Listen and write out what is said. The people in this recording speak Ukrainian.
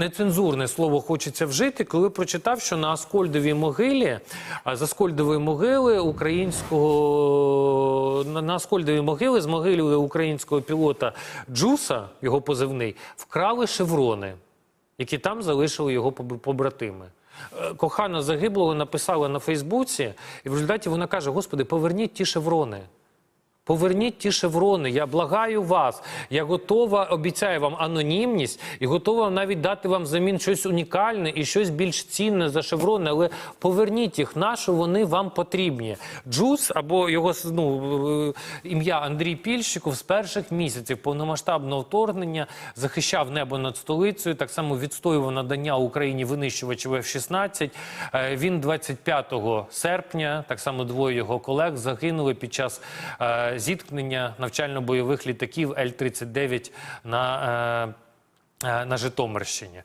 Нецензурне слово хочеться вжити, коли прочитав, що на Аскольдовій могилі, з Аскольдової могили українського на на Аскольдовій могили з могили українського пілота Джуса, його позивний, вкрали шеврони, які там залишили його побратими. Е, Кохана загиблого написала на Фейсбуці, і в результаті вона каже: Господи, поверніть ті шеврони. Поверніть ті шеврони. Я благаю вас. Я готова, обіцяю вам анонімність і готова навіть дати вам замін щось унікальне і щось більш цінне за шеврони. Але поверніть їх, нащо вони вам потрібні. Джус або його ну, е, ім'я Андрій Пільщиков з перших місяців повномасштабного вторгнення захищав небо над столицею. Так само відстоював надання Україні винищувачів F-16. Е, Він 25 серпня, так само двоє його колег загинули під час е, зіткнення навчально-бойових літаків Л-39 на, е, е, на Житомирщині.